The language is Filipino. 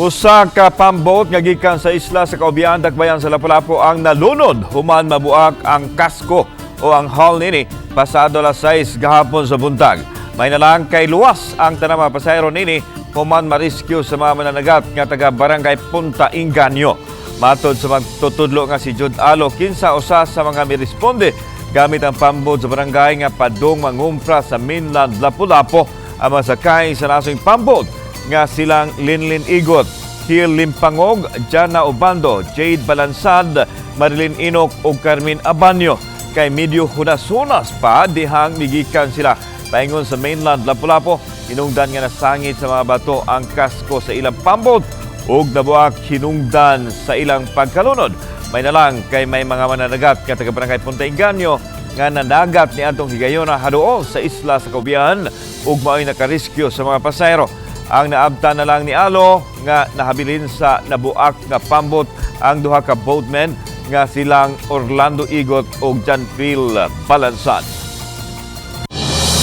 Usa ka pamboat nga gikan sa isla sa Kaubian Dakbayan sa Lapu-Lapu ang nalunod human mabuak ang kasko o ang hull nini pasado alas 6 gahapon sa buntag. May nalang kay luwas ang tanang mga pasayro nini human ma-rescue sa mga mananagat nga taga Barangay Punta Inganyo. Matod sa magtutudlo nga si Jude Alo, kinsa usa sa mga miresponde gamit ang pamboat sa barangay nga padung mangumpra sa mainland Lapu-Lapu ang masakay sa nasong pamboat nga silang Linlin Igot, Hill Limpangog, Jana Obando, Jade Balansad, Marilyn Inok ug Carmen Abanyo. Kay medyo hunas-hunas pa dihang migikan sila paingon sa mainland Lapu-Lapu. Hinungdan nga nasangit sa mga bato ang kasko sa ilang pambot ug nabuak hinungdan sa ilang pagkalunod. May nalang kay may mga mananagat nga taga barangay Punta Inganyo nga nanagat ni Antong Higayona haduol sa isla sa Kaubian ug mao'y nakarescue sa mga pasayro. Ang naabta na lang ni Alo nga nahabilin sa nabuak nga pambot ang duha ka boatmen nga silang Orlando Igot ug John Phil Balansan.